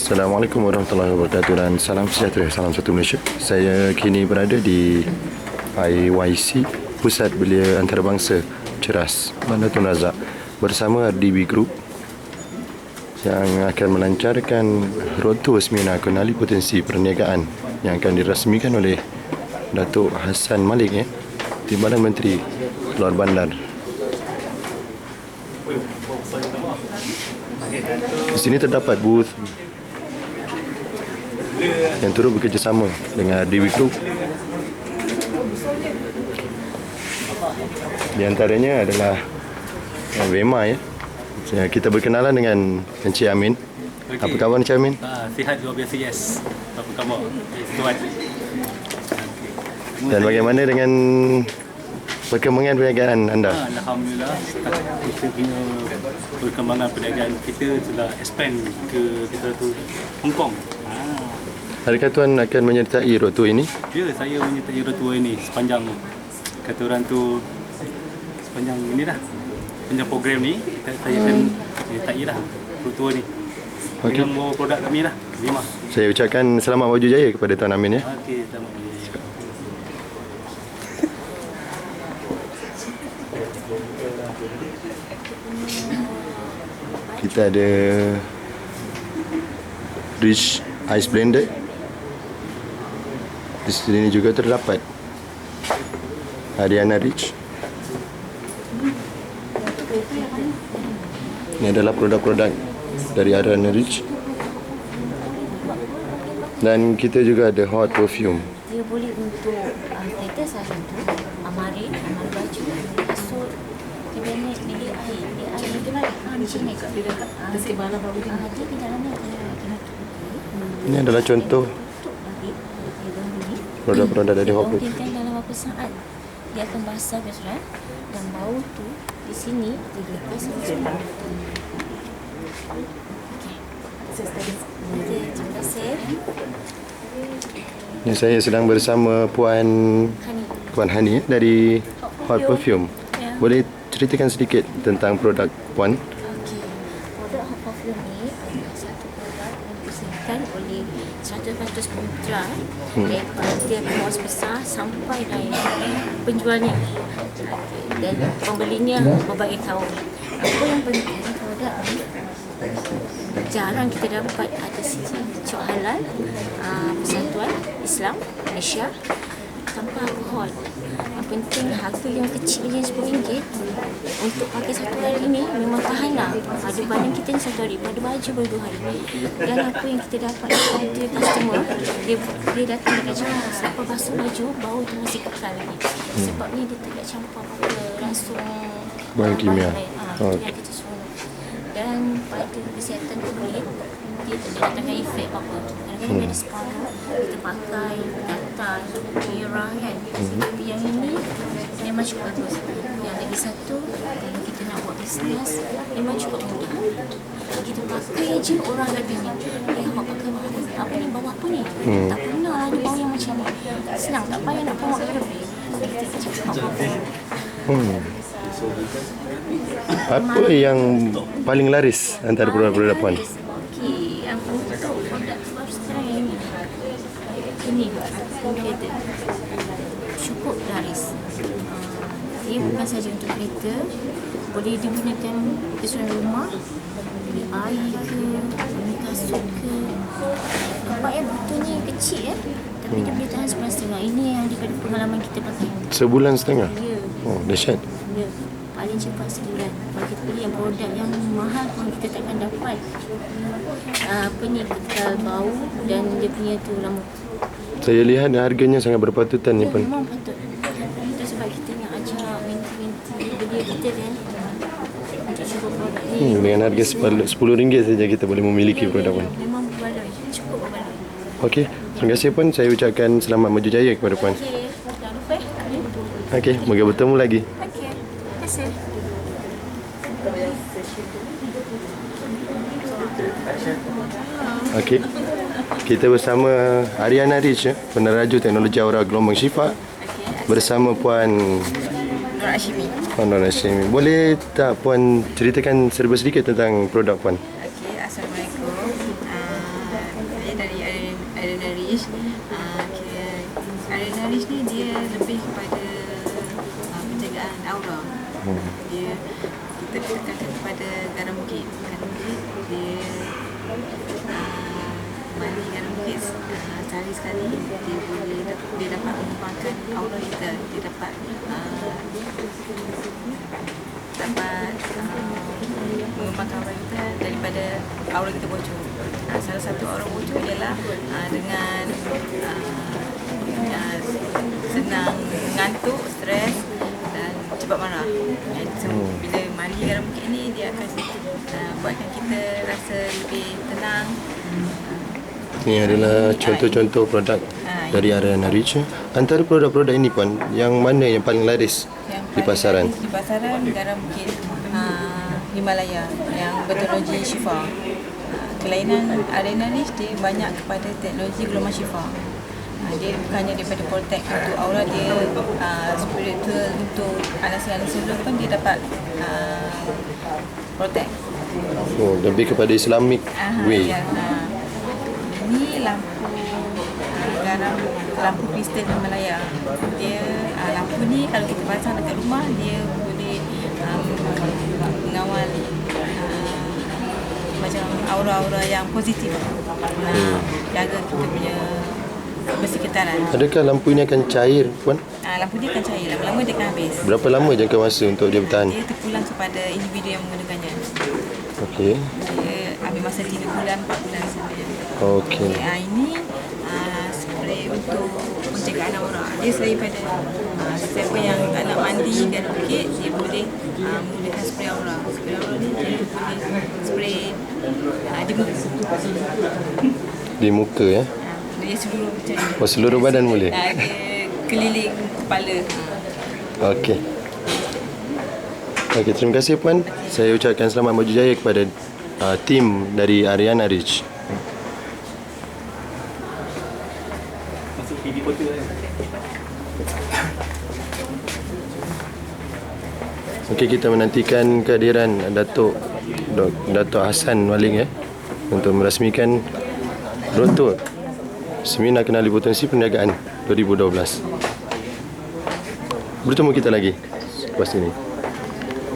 Assalamualaikum warahmatullahi wabarakatuh dan salam sejahtera, salam satu Malaysia. Saya kini berada di IYC, Pusat Belia Antarabangsa Ceras, Bandar Razak bersama RDB Group yang akan melancarkan Road Tour Seminar Kenali Potensi Perniagaan yang akan dirasmikan oleh Datuk Hassan Malik ya, Timbalan Menteri Luar Bandar. Di sini terdapat booth yang turut bekerjasama dengan RDB Group. Di antaranya adalah eh, Vema ya. Ya, Kita berkenalan dengan Encik Amin. Okey. Apa khabar Encik Amin? Ah, sihat luar biasa yes. Apa khabar? Tuan. Dan bagaimana dengan perkembangan perniagaan anda? Ah, Alhamdulillah kita punya perkembangan perniagaan kita telah expand ke kita tu Hong Kong. Ah. Adakah tuan akan menyertai road tour ini? Ya, saya menyertai rotua ini sepanjang kata orang tu sepanjang ini dah. Sepanjang program ni kita, saya akan menyertai lah rotua ni. Okey. Okay. Dengan bawa produk kami lah. Lima. Saya ucapkan selamat maju jaya kepada Tuan Amin ya. Okey, selamat pagi. Kita ada Rich Ice Blender. Di sini juga terdapat Ariana Rich. Ini adalah produk-produk dari Ariana Rich. Dan kita juga ada Hot Perfume. dia boleh untuk uh, tetes lah contoh amari amari baju kasut kabinet bilik air bilik air dia kena ha di sini kat dia dekat ah baru dia ah dia di dia kena tutup Ini adalah contoh tutup lagi dia baru ni produk-produk dari Hot Dia Perfume. biarkan dalam berapa saat dia akan basah biasa dan bau tu di sini dia lepas semua Okey. Okey, terima kasih. Ini saya sedang bersama Puan Hani. Puan Hani dari Hot Perfume. Ya. Boleh ceritakan sedikit tentang produk Puan? Okey. Produk hot perfume ni adalah satu produk yang dipersembahkan oleh 100% kontra hmm. daripada kos besar sampai dari penjualnya dan pembelinya berbagai kaum. Apa yang penting produk ni jarang kita dapat ada sisi cok halal uh, persatuan Islam Malaysia tanpa alkohol. Yang penting harga yang kecil je RM10 untuk pakai satu hari ni memang tahan lah. Pada badan kita ni satu hari, pada baju baru dua hari. Dan apa yang kita dapat dari customer, dia, dia datang dekat cakap, siapa basuh baju, bau tu masih kekal lagi. Sebab ni dia tidak campur apa langsung Bahan kimia. Ha, Oh. itu yang kita suruh. Dan pada kesihatan kulit, dia tidak datangkan efek apa-apa. Kadang-kadang hmm. ada spana, kita pakai gatal, merah kan. Tapi yang ini memang cukup bagus. Yang lagi satu, kalau kita nak buat bisnes, memang cukup mudah. Kita pakai aja orang dah tanya, eh awak pakai bau apa ni, bau apa ni? Hmm. Tak pernah lah ada bau yang macam ni. Senang, tak payah nak bawa lebih. Kita cakap apa-apa. Hmm. Apa yang paling laris antara produk-produk Puan? Okey, yang untuk produk sekarang yang ini. Ini. Cukup laris. Dia bukan saja untuk kereta, boleh digunakan keseluruhan rumah, beli air ke, beli kasut ke. Nampak ya botolnya kecil ya. Tapi dia boleh tahan sebulan setengah. Ini yang daripada pengalaman kita pakai. Sebulan setengah? Ya. Oh, dahsyat. Ya, paling cepat sebulan. Kalau kita beli yang produk yang mahal pun kita takkan dapat uh, apa ni kekal bau dan dia punya tu lama. Saya lihat harganya sangat berpatutan ni Ya, pun. memang patut. Itu sebab kita nak ajak menti-menti belia kita kan untuk cuba produk ni. Hmm, dengan harga RM10 saja kita boleh memiliki produk Puan. Memang berbaloi. Cukup berbaloi. Okey, terima kasih Puan. Saya ucapkan selamat maju jaya kepada Puan. Okey, jangan lupa. Okey, moga bertemu lagi. Okey, terima kasih. Okey. Kita bersama Ariana Rich, peneraju teknologi aura gelombang syifa bersama Puan Nur Hashimi. Puan Nur Hashimi. Boleh tak Puan ceritakan serba sedikit tentang produk Puan? Okey, Assalamualaikum. Uh, Arena Rich. Uh, kira Arena Rich ni dia lebih kepada uh, penjagaan aura. Dia kita tekankan kepada garam bukit. Garam bukit dia uh, mandi garam bukit uh, sehari sekali dia boleh dia dapat mengembangkan aura kita. Dia dapat uh, dapat uh, mengembangkan aura kita daripada aura kita bocor. Uh, salah satu aura bocor ialah uh, dengan uh, uh, senang mengantuk, stres dan cepat marah. Dan se- bila mandi garam bukit ni dia akan uh, buatkan kita rasa lebih tenang. Ini adalah contoh-contoh produk dari Ariana Rich. Antara produk-produk ini pun yang mana yang paling laris Yang di pasaran? laris Di pasaran garam bukit uh, Himalaya yang berteknologi Shifa. Uh, kelainan Arena Rich dia banyak kepada teknologi gelombang Shifa. Uh, dia bukannya daripada protect untuk aura dia uh, spiritual untuk anas-anas sebelum pun dia dapat uh, protect. Oh, lebih kepada Islamic Aha, way. Ya, uh, ini lampu garam lampu kristal Himalaya. Dia uh, lampu ni kalau kita pasang dekat rumah dia boleh um, mengawal uh, macam aura-aura yang positif. Uh, jaga kita punya bersekitaran. Adakah lampu ini akan cair puan? Uh, lampu dia akan cair lama-lama dia akan habis. Berapa lama jangka masa untuk dia bertahan? Dia terpulang kepada individu yang menggunakannya. Okey. Dia ambil masa 3 bulan, 4 bulan sahaja. Okey. Okay, uh, ini uh, spray untuk pencegahan aura. Dia selain pada uh, siapa yang tak nak mandi dan bukit, dia boleh uh, menggunakan spray aura. Spray aura ni dia boleh spray uh, di muka. Di muka ya. Uh, dia seluruh macam. Oh, seluruh badan boleh? Uh, dia keliling kepala. Okey. Okey, terima kasih puan. Saya ucapkan selamat maju jaya kepada uh, tim dari Ariana Rich. Okey, kita menantikan kehadiran Datuk Datuk Hassan Maling ya untuk merasmikan Rotor Seminar Kenali Potensi Perniagaan 2012. Bertemu kita lagi lepas ini.